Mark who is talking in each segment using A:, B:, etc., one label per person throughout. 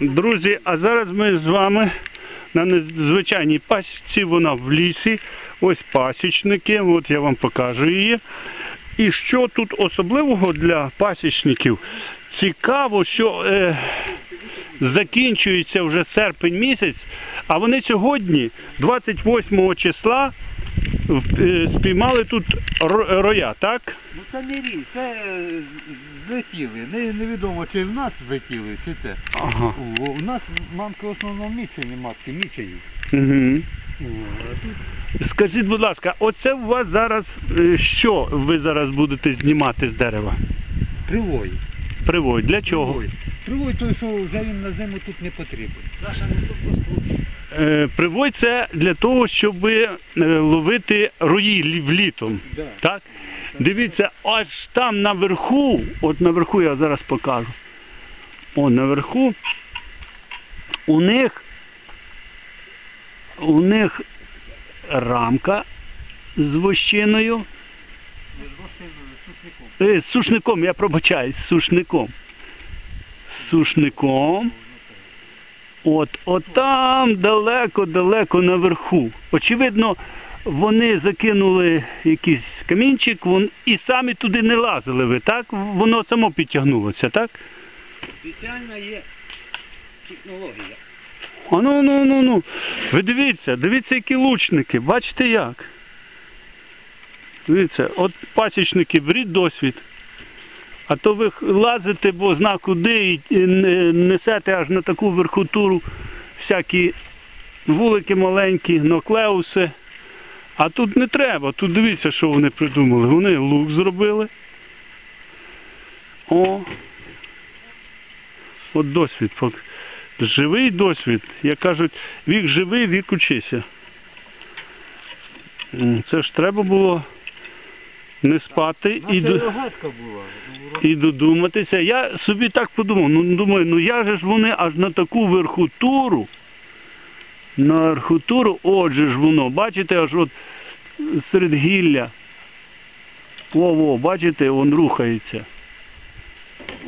A: Друзі, а зараз ми з вами на незвичайній пасіці, вона в лісі. Ось пасічники, от я вам покажу її. І що тут особливого для пасічників? Цікаво, що е, закінчується вже серпень місяць, а вони сьогодні, 28 числа, спіймали тут роя, так?
B: Ну це не рій, це е, злетіли. Не, невідомо чи в нас злетіли, чи це.
A: Ага.
B: У нас мамки в основному мічені матки, мічені.
A: Угу. Скажіть, будь ласка, оце у вас зараз е, що ви зараз будете знімати з дерева?
B: привой.
A: Привой. Для чого?
B: Привой. Привой той, що вже він на зиму тут не потрібен. Саша
A: Е, Привой це для того, щоб е, ловити рої лі- влітом. Так? Дивіться, аж там наверху, от наверху я зараз покажу. О, наверху у них у них рамка з вощиною. Е, з сушником, я пробачаюсь, з сушником. З сушником. От, от там далеко-далеко наверху. Очевидно, вони закинули якийсь камінчик вон, і самі туди не лазили ви, так? Воно само підтягнулося, так?
B: Спеціальна є технологія.
A: А ну ну ну ну. Ви дивіться, дивіться, які лучники, бачите як. Дивіться, от пасічники, беріть досвід. А то ви лазите, бо зна куди і несете аж на таку верхотуру всякі вулики маленькі, ноклеуси. А тут не треба. Тут дивіться, що вони придумали. Вони лук зробили. О. От досвід. Живий досвід. Як кажуть, вік живий, вік учися. Це ж треба було не спати і, до,
B: була.
A: і додуматися. Я собі так подумав, ну думаю, ну я же ж вони аж на таку верхотуру. На верхотуру, отже ж воно, бачите, аж от серед гілля. Во-во, бачите, він рухається.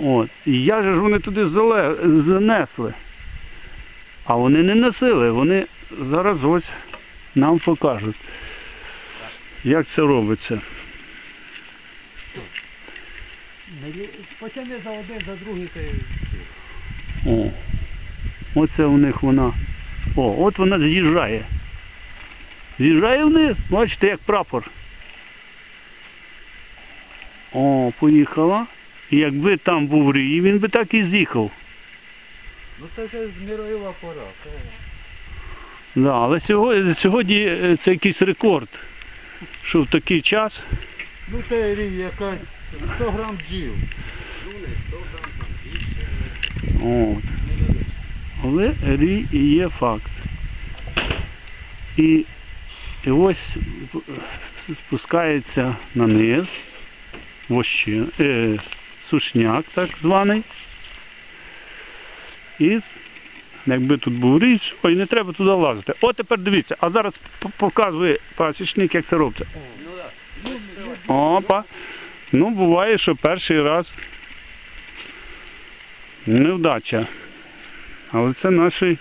A: От. І я же ж вони туди зале... занесли. А вони не носили, вони зараз ось нам покажуть, як це робиться.
B: Потягне за один, за другий, й
A: О, оце у них вона. О, от вона з'їжджає. З'їжджає вниз, бачите, як прапор. О, поїхала. І якби там був рій, він би так і з'їхав.
B: Ну це вже мірова пора.
A: Да, але сьогодні, сьогодні е, це якийсь рекорд, що в такий час.
B: Ну це рій якась 100 грам бджіл.
A: От. Але рій і є факт. І, і ось спускається на низ вощи, е, сушняк так званий. І якби тут був річ, ой, не треба туди лазити. От тепер дивіться, а зараз показує пасічник, як це робиться. Опа. Ну, буває, що перший раз невдача. Але це наші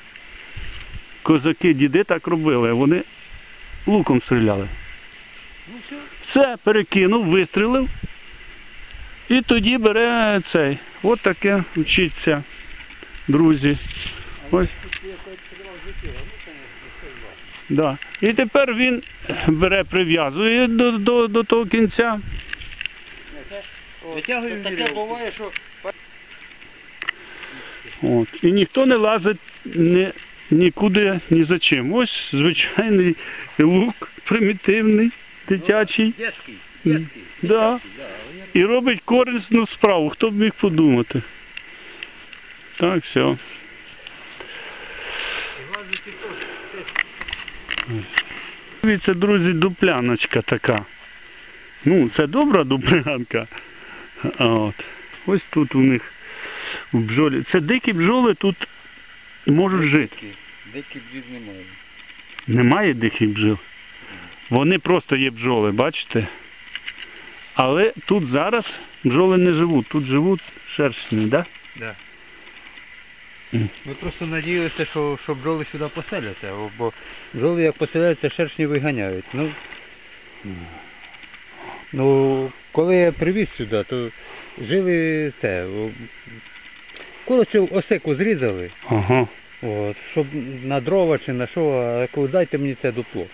A: козаки-діди так робили. Вони луком стріляли.
B: Ну. Все,
A: перекинув, вистрілив. І тоді бере цей. От таке вчиться, друзі. Ось. Да. І тепер він бере, прив'язує до, до, до того кінця.
B: Витягую Таке буває, що
A: От. І ніхто не лазить ні, нікуди ні за чим. Ось звичайний лук, примітивний, дитячий.
B: Детський.
A: М,
B: Детський.
A: да.
B: Дитячий, да.
A: І робить корисну справу. Хто б міг подумати? Так, все. Дивіться, друзі, дупляночка така. Ну, це добра дуплянка. От. Ось тут у них в бджолі. Це дикі бджоли тут можуть жити.
B: Дикі бджіл немає.
A: Немає диких бджіл. Вони просто є бджоли, бачите? Але тут зараз бджоли не живуть, тут живуть шерстні, да?
B: Да. Ми просто надіялися, що, що бджоли сюди поселяться, бо- бджоли як поселяються, шершні виганяють. Ну, ну, коли я привіз сюди, то жили це. о, Коротше, осеку зрізали,
A: Ага.
B: от, щоб на дрова чи на що, а кажу, дайте мені це дупло.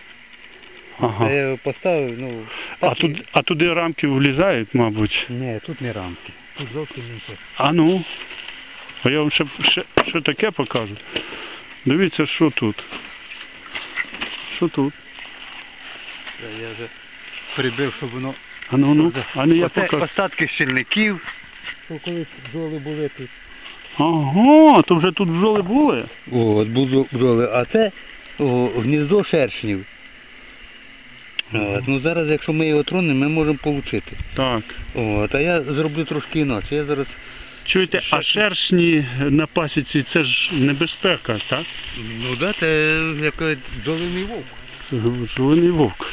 A: Ага.
B: Я поставив, ну.
A: А,
B: і-
A: туди, а туди рамки влізають, мабуть.
B: Ні, тут не рамки. Тут зовсім не те.
A: А ну. А я вам ще, ще, ще таке покажу. Дивіться, що тут. Що тут?
B: Я вже прибив, щоб воно.
A: А ну, ну, а не я
B: Оце
A: покажу.
B: остатки щільників. Що колись бджоли були тут.
A: Ага, то вже тут бджоли були?
B: От, бузо- бджоли. А це о, гніздо шершнів. От, ну зараз, якщо ми його тронемо, ми можемо отримати.
A: Так.
B: От, а я зроблю трошки інакше. Я зараз
A: Чуєте, а шершні на пасіці це ж небезпека, так?
B: ну да, це як бджолиний вовк.
A: Це бджолиний вовк.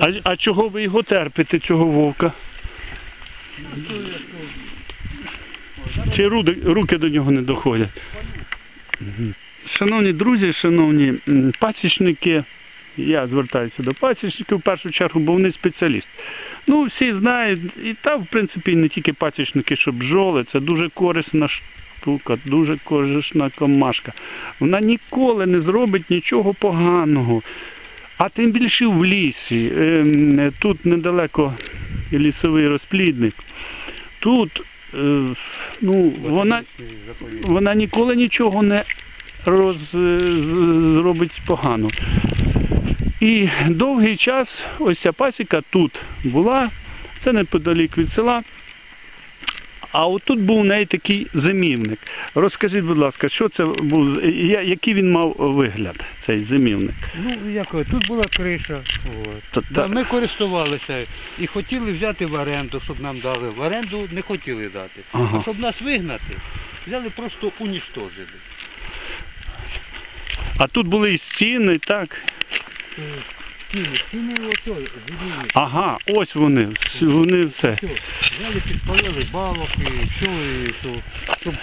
A: А, а чого ви його терпите, цього вовка? Чи руди- руки до нього не доходять? Мгм. Шановні друзі, шановні м, пасічники, я звертаюся до пасічників в першу чергу, бо вони спеціалісти. Ну, всі знають, і та, в принципі, не тільки пасічники, що бджоли, це дуже корисна штука, дуже корисна комашка. Вона ніколи не зробить нічого поганого. А тим більше в лісі. Ем, Тут недалеко лісовий розплідник. Тут е, ну, вона, вона ніколи нічого не роз, зробить погано. І довгий час ось ця пасіка тут була, це неподалік від села. А отут був у неї такий зимівник. Розкажіть, будь ласка, що це був, який він мав вигляд, цей зимівник?
B: Ну, як, тут була криша. От. Да, ми користувалися і хотіли взяти в оренду, щоб нам дали. В оренду не хотіли дати.
A: Ага.
B: А щоб нас вигнати, взяли просто унічтожили.
A: А тут були і стіни, так? Ага, ось вони. Вони все.
B: Все, взяли, підпалили балок і все, і що, щоб,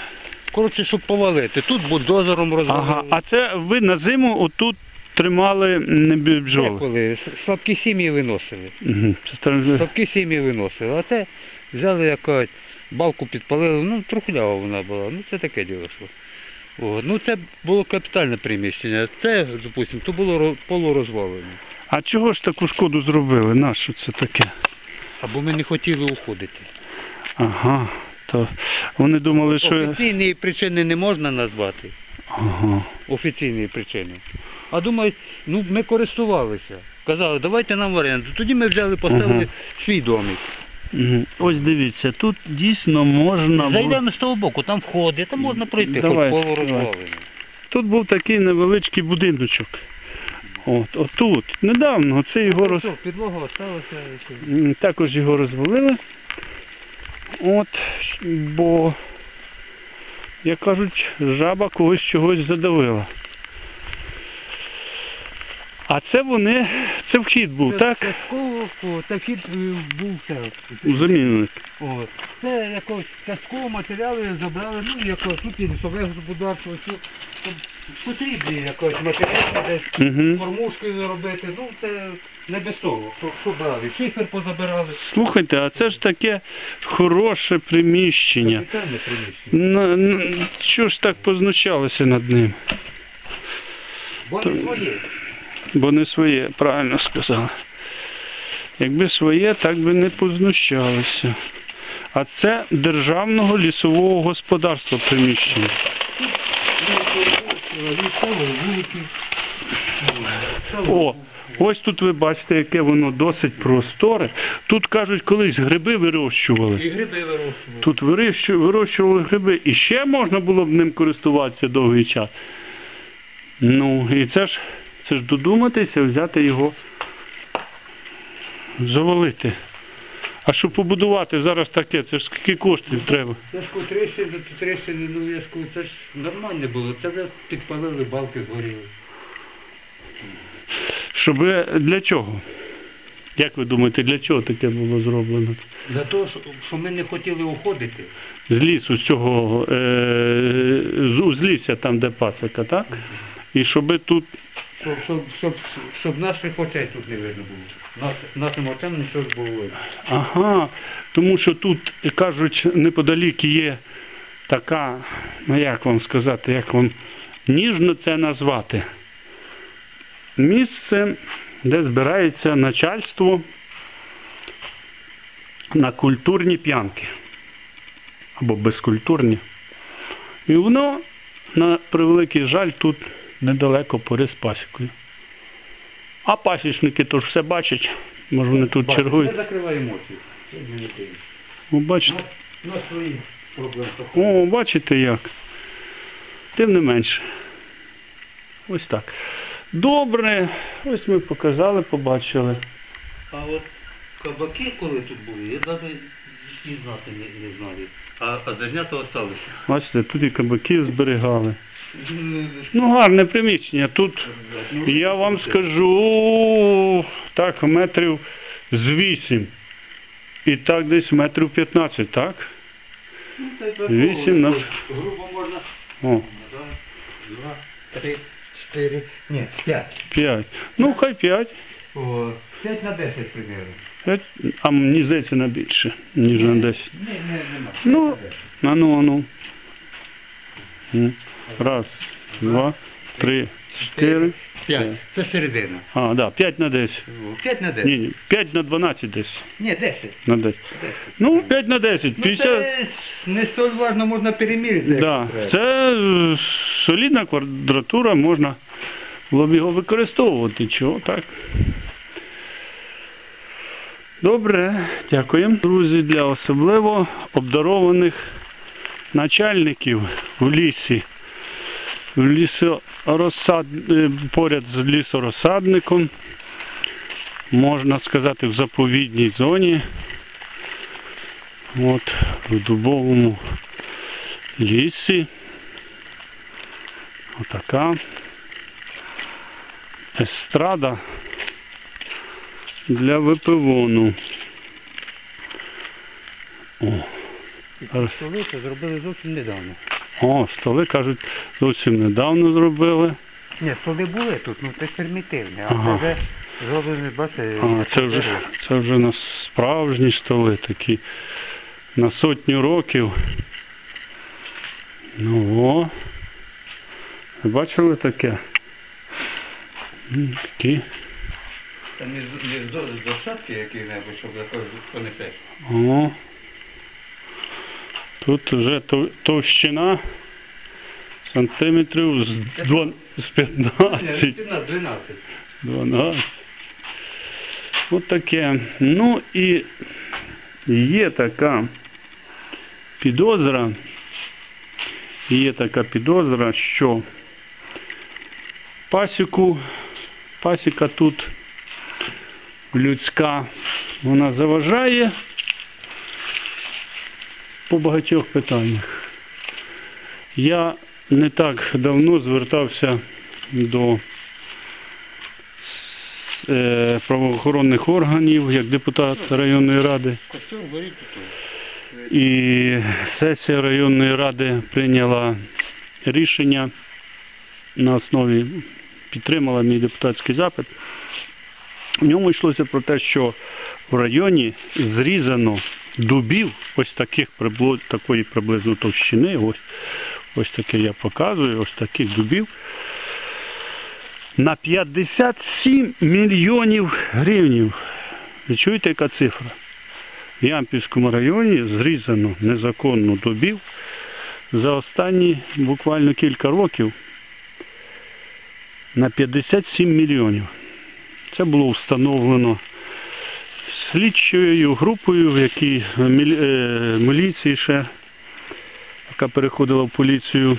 B: коротше, щоб повалити. Тут бульдозером розвалили.
A: Ага, а це ви на зиму отут тримали м, бі- бджоли.
B: Деколи слабкі сім'ї виносили.
A: Угу. Це стар-
B: Слабкі сім'ї виносили. А це взяли якось, балку підпалили, ну трухлява вона була, ну це таке діло що. О, ну це було капітальне приміщення. Це, допустимо, то було полурозвалене.
A: А чого ж таку шкоду зробили? Нащо це таке?
B: Або ми не хотіли уходити.
A: Ага. То вони думали, що.
B: Офіційної причини не можна назвати.
A: Ага.
B: Офіційної причини. А думають, ну ми користувалися. Казали, давайте нам в оренду. Тоді ми взяли, поставили
A: Ага.
B: свій домик.
A: Мгм. Ось дивіться, тут дійсно можна. було-
B: Зайдемо з того боку, там входи, там можна пройти,
A: Давай,
B: хоч полурозвалене.
A: Тут був такий невеличкий будиночок. От, отут. Недавно це його роз...
B: Що, підлога осталася.
A: М, Також його розвалили. От, бо, як кажуть, жаба когось чогось задавила. А це вони, це вхід був, так?
B: Частково по- такий е, був це.
A: Замінник.
B: От. Це якось частково матеріали забрали, ну якось тут і лісове господарство, що потрібні якось матеріали десь.
A: Угу.
B: Кормушки зробити, ну це не без того, що, що брали. Шифер позабирали.
A: Слухайте, а це ж таке хороше приміщення.
B: Капітальне приміщення.
A: На, на, що ж так познущалися над ним?
B: Не своє.
A: Бо не своє, правильно сказали. Якби своє, так би не познущалися. А це державного лісового господарства приміщення. О, ось тут ви бачите, яке воно досить просторе. Тут кажуть, колись гриби вирощували.
B: І гриби вирощували.
A: Тут вирощували гриби і ще можна було б ним користуватися довгий час. Ну, і це ж, це ж додуматися, взяти його, завалити. А щоб побудувати зараз таке, це ж скільки коштів треба.
B: Це ж трещини, тут трещини, ну я ж кажу, це ж нормально було. Це вже підпалили, балки згоріли.
A: Щоб для чого? Як ви думаєте, для чого таке було зроблено?
B: За те, що ми не хотіли уходити.
A: З лісу, з цього, е, з узлісся там, де пасека, так? І щоби тут
B: Щоб, щоб, щоб, щоб наших очей тут не видно було. Нашим очам нічого було видно.
A: Ага, тому що тут, кажуть, неподалік є така, ну як вам сказати, як вам ніжно це назвати. Місце, де збирається начальство на культурні п'янки. Або безкультурні. І воно, на превеликий жаль, тут недалеко поряд з пасікою. А пасічники то ж все бачать. Може вони тут
B: Бачите,
A: чергують.
B: Ми закриваємо очі. Це не.
A: Ви бачите?
B: На, на свої проблеми.
A: О, бачите як. Тим не менше. Ось так. Добре, ось ми показали, побачили.
B: А от кабаки, коли тут були, я навіть і знати не, не знаю. А, а зернята осталися.
A: Бачите, тут і кабаки зберігали. Ну, гарне приміщення. Тут, я вам скажу, так, метрів з вісім. І так десь метрів 15, так? Вісім на-
B: Грубо можна.
A: О,
B: два, три, чотири, ні, п'ять.
A: 5. Ну, хай 5.
B: О, п'ять на десять примерно.
A: 5. А мені здається на більше, ніж на 10.
B: Ні, не, нема.
A: Ну.
B: П'ять.
A: А ну, а ну. Ну, Раз, два, три, чотири.
B: П'ять. Це середина.
A: А, да, 5 на 10.
B: П'ять на десять.
A: Ні, ні, 5 на 12 десь.
B: Ні, десять.
A: На 10.
B: Десять.
A: Ну, 5 на 10.
B: Ну,
A: 50.
B: це не столь важно, можна перемірити.
A: Да.
B: треба.
A: Це е, солідна квадратура, можна було б його використовувати. Чого так? Добре, дякуємо. Друзі, для особливо обдарованих начальників в лісі. В лісорозсад... е, поряд з лісорозсадником, можна сказати, в заповідній зоні. От, в дубовому лісі. Отака естрада для випивону. О.
B: Зробили зовсім недавно.
A: О, столи, кажуть, зовсім недавно зробили.
B: Ні, столи були тут, ну це примітивне, а
A: Ага.
B: це вже зроблені, бачите,
A: А, це вже, це вже на справжні столи такі на сотню років. Ну о. Ви бачили таке? Такі.
B: Там є досадки які-небудь, щоб якось понесе.
A: О. Тут вже товщина сантиметрів з, дво- з 15.
B: 12.
A: 12. От таке. Ну і є така підозра, є така підозра, що пасіку, пасіка тут людська, вона заважає по багатьох питаннях. Я не так давно звертався до е, правоохоронних органів, як депутат районної ради. І сесія районної ради прийняла рішення на основі, підтримала мій депутатський запит. В ньому йшлося про те, що в районі зрізано дубів, ось таких такої приблизно товщини, ось, ось таке я показую, ось таких дубів, на 57 мільйонів гривнів. Ви чуєте, яка цифра? В Ямпільському районі зрізано незаконно дубів за останні буквально кілька років на 57 мільйонів. Це було встановлено слідчою групою, в якій мілі- е, міліції ще, яка переходила в поліцію.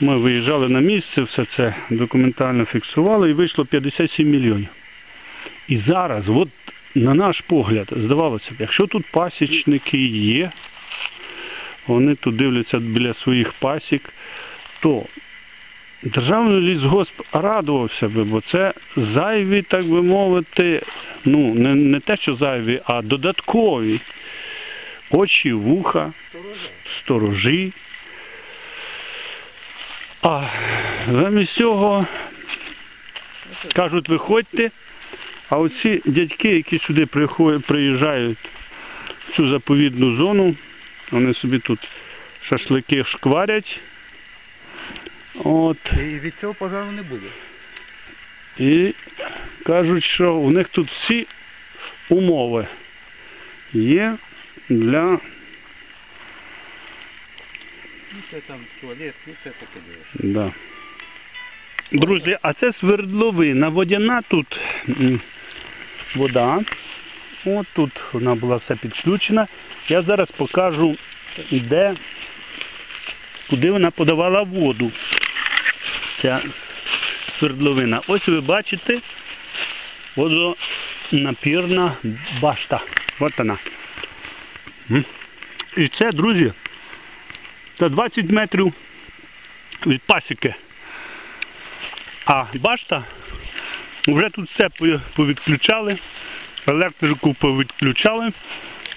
A: Ми виїжджали на місце, все це документально фіксували і вийшло 57 мільйонів. І зараз, от на наш погляд, здавалося б, якщо тут пасічники є, вони тут дивляться біля своїх пасік, то Державний лісгосп радувався би, бо це зайві, так би мовити, ну, не, не те, що зайві, а додаткові очі, вуха, сторожі. А замість цього кажуть, виходьте, а оці дядьки, які сюди приїжджають в цю заповідну зону, вони собі тут шашлики шкварять. От.
B: І від цього пожару не буде.
A: І кажуть, що у них тут всі умови є для
B: Ну це там туалет, ну це таке діло.
A: Да. Друзі, а це свердловина водяна тут вода. От тут вона була все підключена. Я зараз покажу, де, куди вона подавала воду. Ця свердловина. Ось ви бачите водонапірна башта. От вона. І це, друзі, це 20 метрів від пасіки. А башта, вже тут все повідключали, електрику повідключали.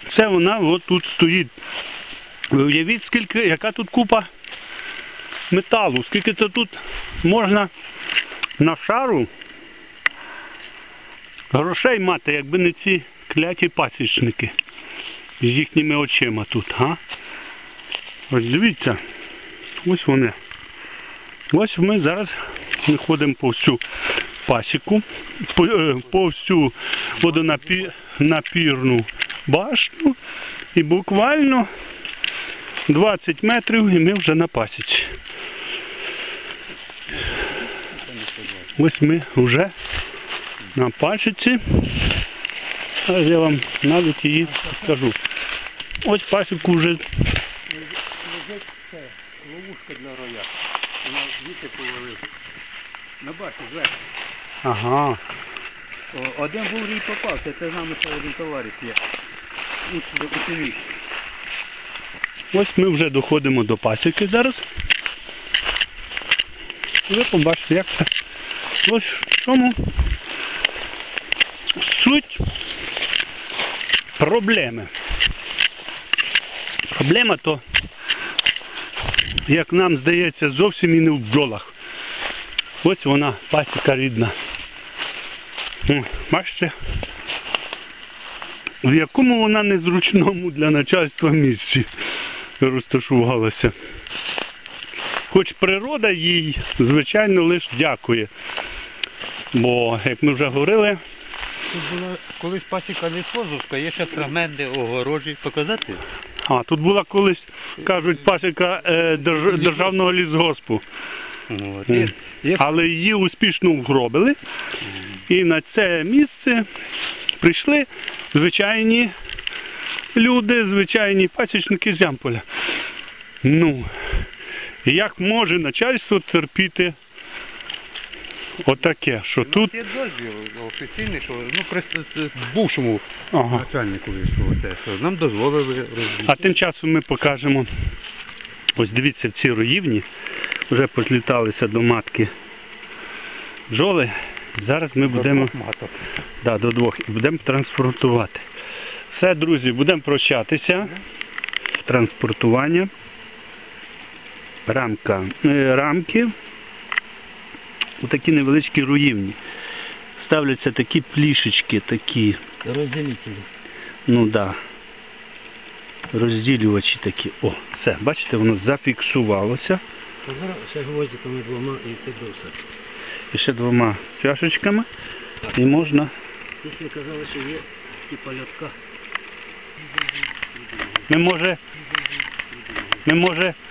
A: Це вона от тут стоїть. Ви уявіть, скільки, яка тут купа металу, скільки це тут можна на шару грошей мати, якби не ці кляті пасічники з їхніми очима тут, а? Ось дивіться, ось вони. Ось ми зараз ми ходимо по всю пасіку, по, е, по всю водонапірну башню і буквально 20 метрів і ми вже на пасіці. Ось ми вже на пасіці. Зараз я вам навіть її скажу. Ось пасіку вже
B: Лежить це ловушка для роя. Вона вітер повалив. На башті зверху.
A: Ага.
B: О, Один був рій попав, це, це з нами ще один товариш є. У.
A: Ось ми вже доходимо до пасіки зараз. І ви побачите, як це. Ось в чому суть проблеми. Проблема то, як нам здається, зовсім і не в бджолах. Ось вона, пасіка рідна. Бачите? В якому вона незручному для начальства місці розташувалася. Хоч природа їй, звичайно, лише дякує. Бо, як ми вже говорили,
B: Тут була колись пасіка лісозовська, є ще фрагменти огорожі. Показати?
A: а тут була колись, кажуть, пасіка е, держ- державного лісгоспу.
B: От. Є, є
A: Але її успішно вгробили. І на це місце прийшли звичайні люди, звичайні пасічники з Ямполя. Ну, як може начальство терпіти отаке, що
B: тут
A: тут.
B: є дозвіл офіційний, що ну, при с- с- бувшому
A: Ага.
B: начальнику військового те, що нам дозволили розбити.
A: А тим часом ми покажемо. Ось дивіться, ці роївні вже позліталися до матки бджоли. Зараз ми будемо.
B: маток.
A: Да, до двох. І будемо транспортувати. Все, друзі, будемо прощатися. Транспортування. Рамка. е, Рамки. Такі невеличкі руївні. Ставляться такі плішечки, такі,
C: Розделителі.
A: ну да. Розділювачі такі. О, все, бачите, воно зафіксувалося.
C: А зараз ще гвоздиками двома і це до все.
A: І ще двома цвяшечками. І можна.
C: Якщо казали, що є типа льотка.
A: Ми може. Ми може